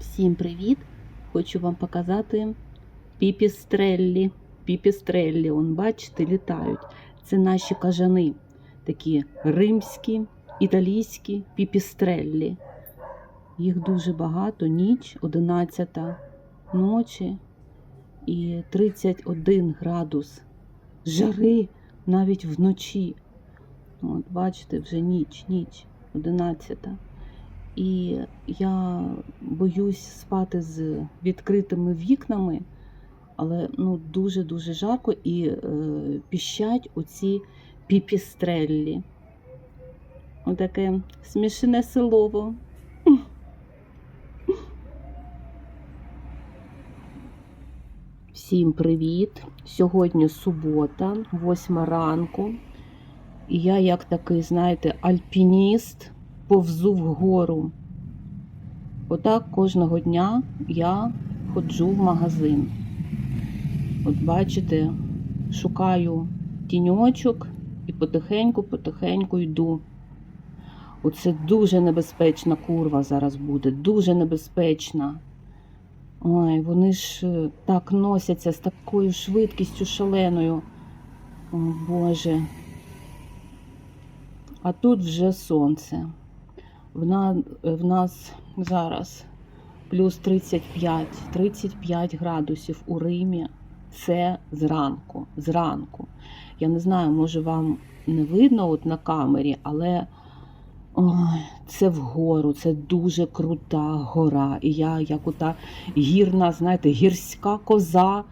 Всім привіт! Хочу вам показати піпістреллі. Піпістреллі, он, бачите, літають. Це наші кажани, такі римські, італійські піпістреллі. Їх дуже багато, ніч, 11 ночі і 31 градус жари навіть вночі. От, бачите, вже ніч, ніч, 11. І я боюсь спати з відкритими вікнами, але ну, дуже-дуже жарко і е, піщать оці піпістреллі. Отаке смішне селово. Всім привіт! Сьогодні субота, 8 ранку. І я, як такий, знаєте, альпініст, повзу вгору. Отак кожного дня я ходжу в магазин. От бачите, шукаю тіньочок і потихеньку-потихеньку йду. Оце дуже небезпечна курва зараз буде, дуже небезпечна. Ой, вони ж е, так носяться з такою швидкістю шаленою. О, Боже. А тут вже сонце. В, нас зараз плюс 35, 35 градусів у Римі. Це зранку. Зранку. Я не знаю, може вам не видно от на камері, але ой, це вгору, це дуже крута гора. І я, як ота гірна, знаєте, гірська коза.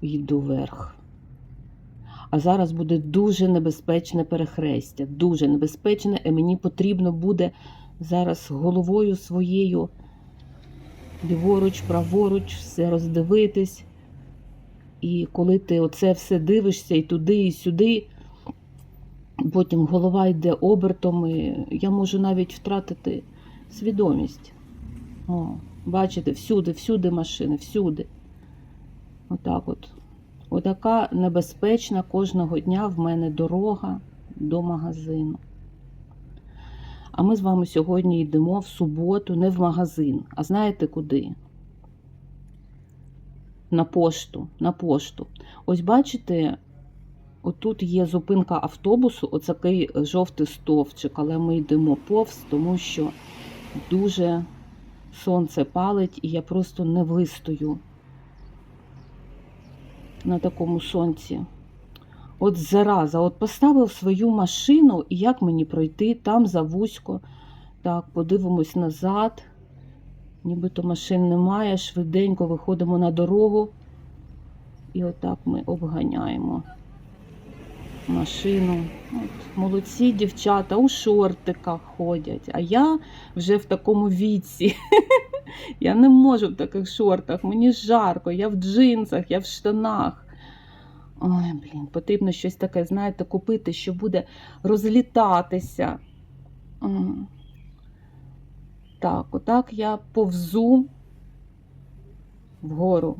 Йду вверх. А зараз буде дуже небезпечне перехрестя, дуже небезпечне, і мені потрібно буде зараз головою своєю ліворуч, праворуч, все роздивитись. І коли ти оце все дивишся і туди, і сюди, потім голова йде обертом, і я можу навіть втратити свідомість. О, бачите, всюди, всюди машини, всюди. Отак от. Отака небезпечна кожного дня в мене дорога до магазину. А ми з вами сьогодні йдемо в суботу не в магазин. А знаєте куди? На пошту. На пошту. Ось бачите, отут є зупинка автобусу, оцякий жовтий стовпчик, але ми йдемо повз, тому що дуже сонце палить, і я просто не вистою на такому сонці. От зараза, от поставив свою машину, і як мені пройти там за вузько. Так, подивимось назад. Нібито машин немає, швиденько виходимо на дорогу. І отак ми обганяємо машину. От, молодці дівчата у шортиках ходять. А я вже в такому віці. Я не можу в таких шортах, мені жарко, я в джинсах, я в штанах. Ой, блін, потрібно щось таке, знаєте, купити, що буде розлітатися. Так, отак я повзу вгору.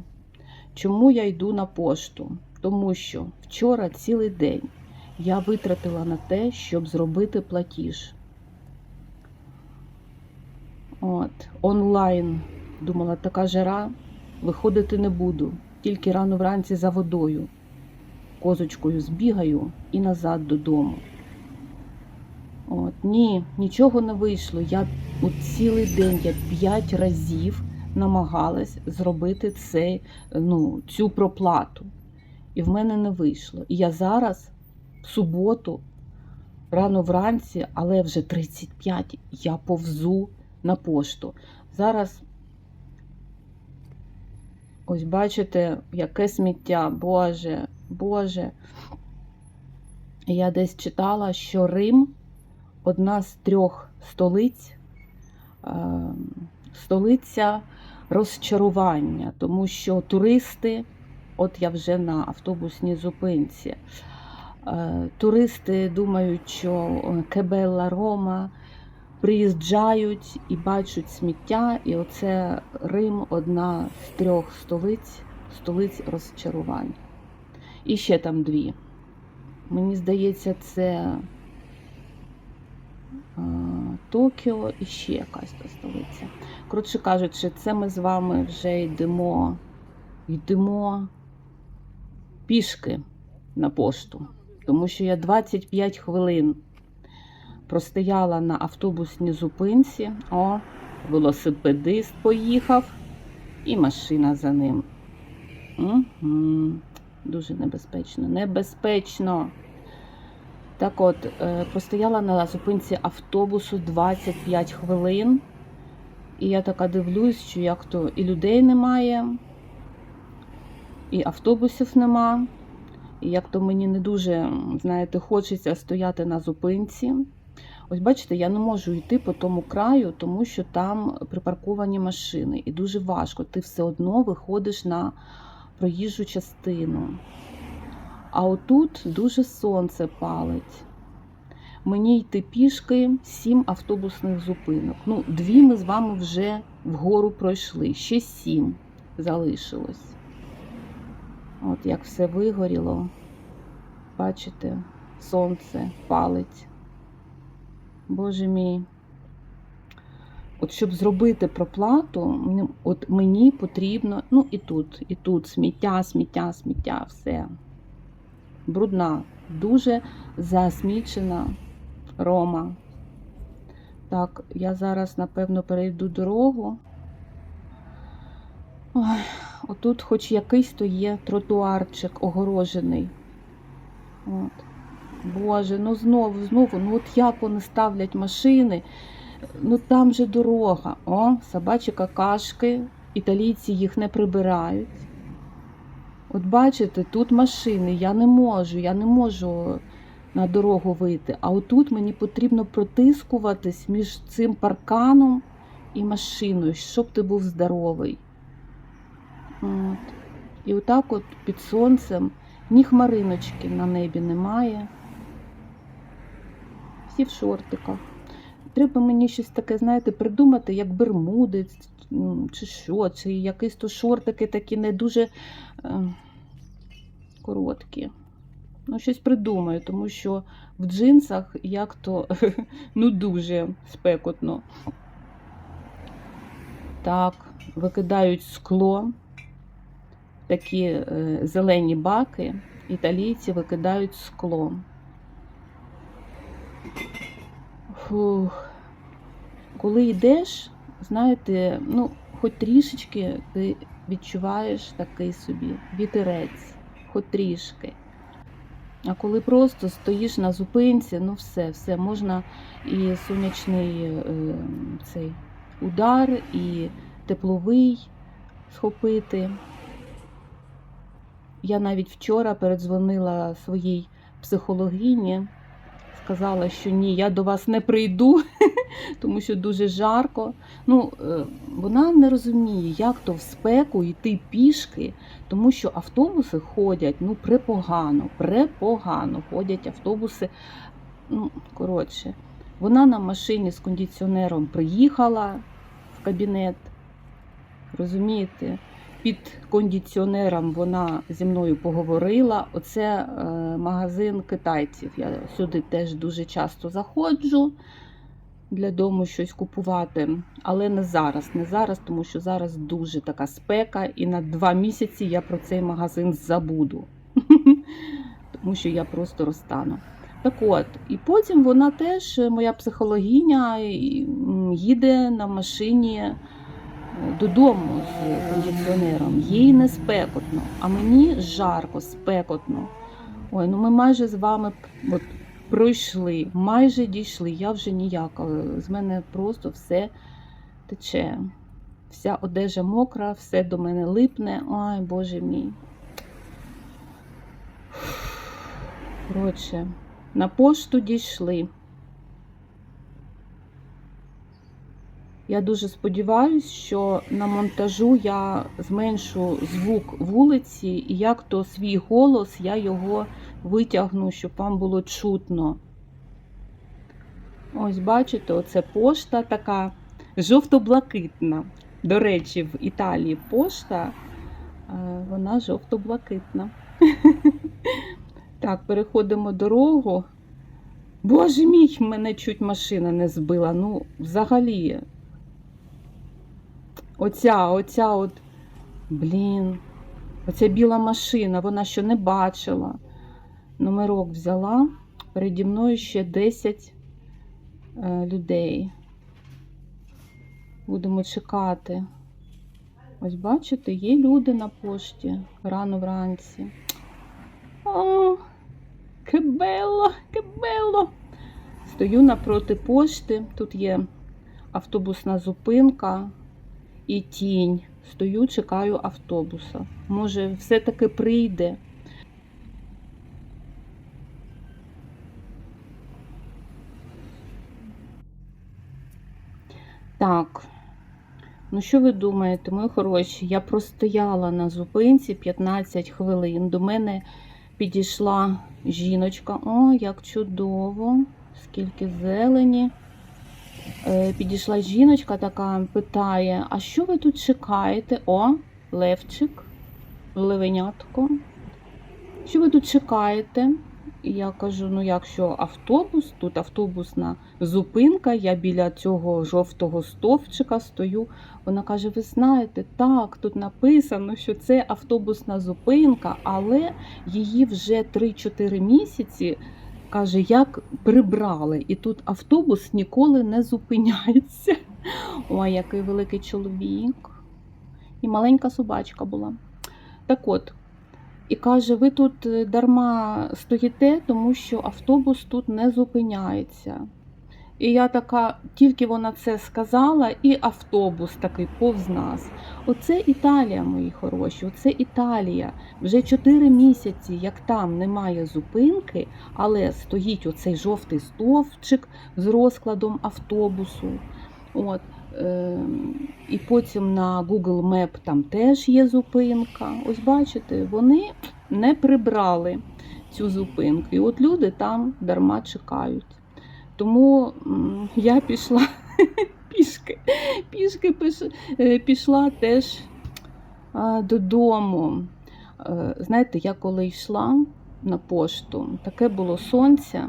Чому я йду на пошту? Тому що вчора цілий день я витратила на те, щоб зробити платіж. От, онлайн. Думала, така жара, виходити не буду. Тільки рано вранці за водою. Козочкою збігаю і назад додому. От, Ні, нічого не вийшло. Я от цілий день я п'ять разів намагалась зробити цей, ну, цю проплату. І в мене не вийшло. І я зараз, в суботу, рано вранці, але вже 35, я повзу на пошту. Зараз, ось бачите, яке сміття, Боже, Боже. Я десь читала, що Рим одна з трьох столиць, е, столиця розчарування, тому що туристи, от я вже на автобусній зупинці, е, туристи думають, що Кебелла Рома приїжджають і бачать сміття, і оце Рим одна з трьох столиць, столиць розчарувань. І ще там дві. Мені здається, це е, Токіо і ще якась то столиця. Коротше кажучи, це ми з вами вже йдемо, йдемо пішки на пошту. Тому що я 25 хвилин простояла на автобусній зупинці. О, велосипедист поїхав, і машина за ним. Угу. Дуже небезпечно. Небезпечно. Так от, е, простояла на зупинці автобусу 25 хвилин. І я така дивлюсь, що як то і людей немає, і автобусів нема. І як то мені не дуже, знаєте, хочеться стояти на зупинці. Ось бачите, я не можу йти по тому краю, тому що там припарковані машини. І дуже важко. Ти все одно виходиш на проїжджу частину. А отут дуже сонце палить. Мені йти пішки сім автобусних зупинок. Ну, дві ми з вами вже вгору пройшли, ще сім залишилось. От як все вигоріло. Бачите, сонце палить. Боже мій. От щоб зробити проплату, от мені потрібно, ну і тут, і тут сміття, сміття, сміття, все. Брудна, дуже засмічена Рома. Так, я зараз, напевно, перейду дорогу. Ой, отут хоч якийсь то є тротуарчик огорожений. От. Боже, ну знову, знову, ну от як вони ставлять машини, ну там же дорога. О, собачі какашки, італійці їх не прибирають. От бачите, тут машини, я не можу, я не можу на дорогу вийти. А отут мені потрібно протискуватись між цим парканом і машиною, щоб ти був здоровий. От. І отак от під сонцем ні хмариночки на небі немає. Всі в шортиках. Треба мені щось таке, знаєте, придумати, як бермудець, чи що, чи якісь то шортики такі не дуже е, короткі. Ну, щось придумаю, тому що в джинсах як то ну дуже спекотно. Так, викидають скло, такі е, зелені баки, італійці викидають скло. Фух. Коли йдеш, знаєте, ну, хоч трішечки ти відчуваєш такий собі вітерець, хоч трішки. А коли просто стоїш на зупинці, ну все, все, можна і сонячний е, цей удар, і тепловий схопити. Я навіть вчора передзвонила своїй психологині, сказала, що ні, я до вас не прийду, тому що дуже жарко. Ну, е, вона не розуміє, як то в спеку йти пішки, тому що автобуси ходять ну, препогано, препогано ходять автобуси. Ну, коротше, вона на машині з кондиціонером приїхала в кабінет. Розумієте? Під кондиціонером вона зі мною поговорила. Оце е, магазин китайців. Я сюди теж дуже часто заходжу для дому щось купувати. Але не зараз, не зараз, тому що зараз дуже така спека, і на два місяці я про цей магазин забуду. Тому що я просто розтану. Так от, і потім вона теж, моя психологиня, їде на машині додому з кондиціонером. Їй не спекотно, а мені жарко, спекотно. Ой, ну ми майже з вами от, пройшли, майже дійшли. Я вже ніяка. З мене просто все тече. Вся одежа мокра, все до мене липне. Ой, Боже мій. Коротше, на пошту дійшли. Я дуже сподіваюся, що на монтажу я зменшу звук вулиці, і як то свій голос я його витягну, щоб вам було чутно. Ось, бачите, оце пошта така жовто-блакитна. До речі, в Італії пошта, е, вона жовто-блакитна. Так, переходимо дорогу. Боже мій, мене чуть машина не збила. Ну, взагалі. Оця, оця от. Блін. Оця біла машина, вона що не бачила. Номерок взяла. Переді мною ще 10 е, людей. Будемо чекати. Ось бачите, є люди на пошті рано вранці. О, кебело, кебело. Стою напроти пошти. Тут є автобусна зупинка і тінь. Стою, чекаю автобуса. Може, все-таки прийде. Так. Ну, що ви думаєте, мої хороші? Я простояла на зупинці 15 хвилин. До мене підійшла жіночка. О, як чудово! Скільки зелені. Е, Підійшла жіночка така, питає: а що ви тут чекаєте? О, Левчик, левенятко. Що ви тут чекаєте? І я кажу: ну, якщо автобус, тут автобусна зупинка, я біля цього жовтого стовпчика стою. Вона каже: Ви знаєте, так, тут написано, що це автобусна зупинка, але її вже 3-4 місяці. Каже, як прибрали, і тут автобус ніколи не зупиняється. Ой, який великий чоловік. І маленька собачка була. Так от, і каже, ви тут е, дарма стоїте, тому що автобус тут не зупиняється. І я така, тільки вона це сказала, і автобус такий повз нас. Оце Італія, мої хороші, оце Італія. Вже 4 місяці, як там немає зупинки, але стоїть оцей жовтий стовпчик з розкладом автобусу. От. е, І потім на Google Map там теж є зупинка. Ось бачите, вони не прибрали цю зупинку. І от люди там дарма чекають. Тому я пішла пішки, пішки е, пішла теж додому. Е, Знаєте, я коли йшла на пошту, таке було сонце,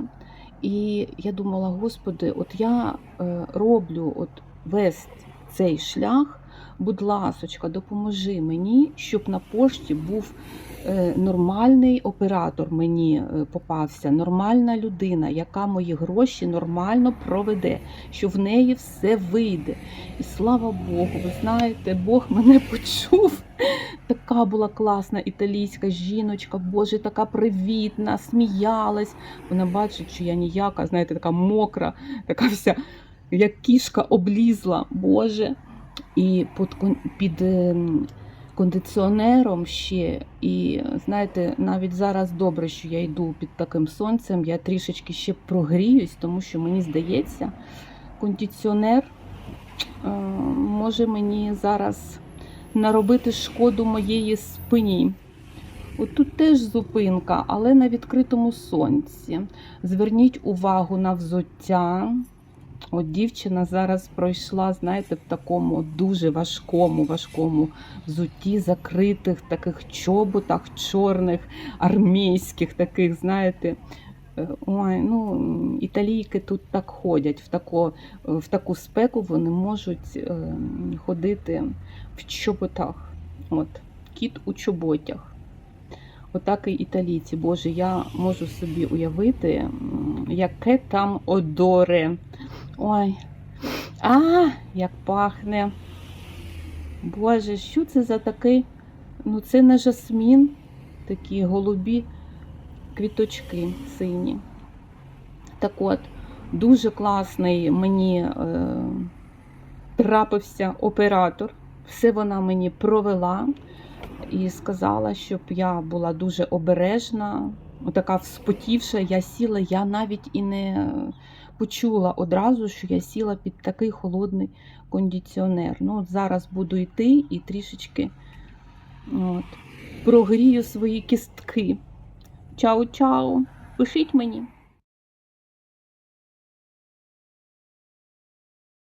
і я думала, господи, от я е, роблю от весь цей шлях, будь ласочка, допоможи мені, щоб на пошті був нормальний оператор мені е, попався, нормальна людина, яка мої гроші нормально проведе, що в неї все вийде. І слава Богу, ви знаєте, Бог мене почув. Така була класна італійська жіночка, Боже, така привітна, сміялась. Вона бачить, що я ніяка, знаєте, така мокра, така вся, як кішка облізла, Боже. І під, під ем, кондиціонером ще. І знаєте, навіть зараз добре, що я йду під таким сонцем, я трішечки ще прогріюсь, тому що мені здається, кондиціонер е, може мені зараз наробити шкоду моєї спині. От тут теж зупинка, але на відкритому сонці. Зверніть увагу на взуття. От дівчина зараз пройшла, знаєте, в такому дуже важкому, важкому взутті, закритих таких чоботах, чорних, армійських таких, знаєте. Е, Ой, ну, італійки тут так ходять, в таку, в таку спеку вони можуть е, ходити в чоботах. От, кіт у чоботях. Отак і італійці. Боже, я можу собі уявити, яке там одоре. Ой. А, як пахне. Боже, що це за такий? Ну, це не жасмін, такі голубі квіточки сині. Так от, дуже класний мені е, трапився оператор. Все вона мені провела і сказала, щоб я була дуже обережна, така вспотівша, я сіла, я навіть і не почула одразу, що я сіла під такий холодний кондиціонер. Ну, от зараз буду йти і трішечки от, прогрію свої кістки. Чао-чао. Пишіть мені.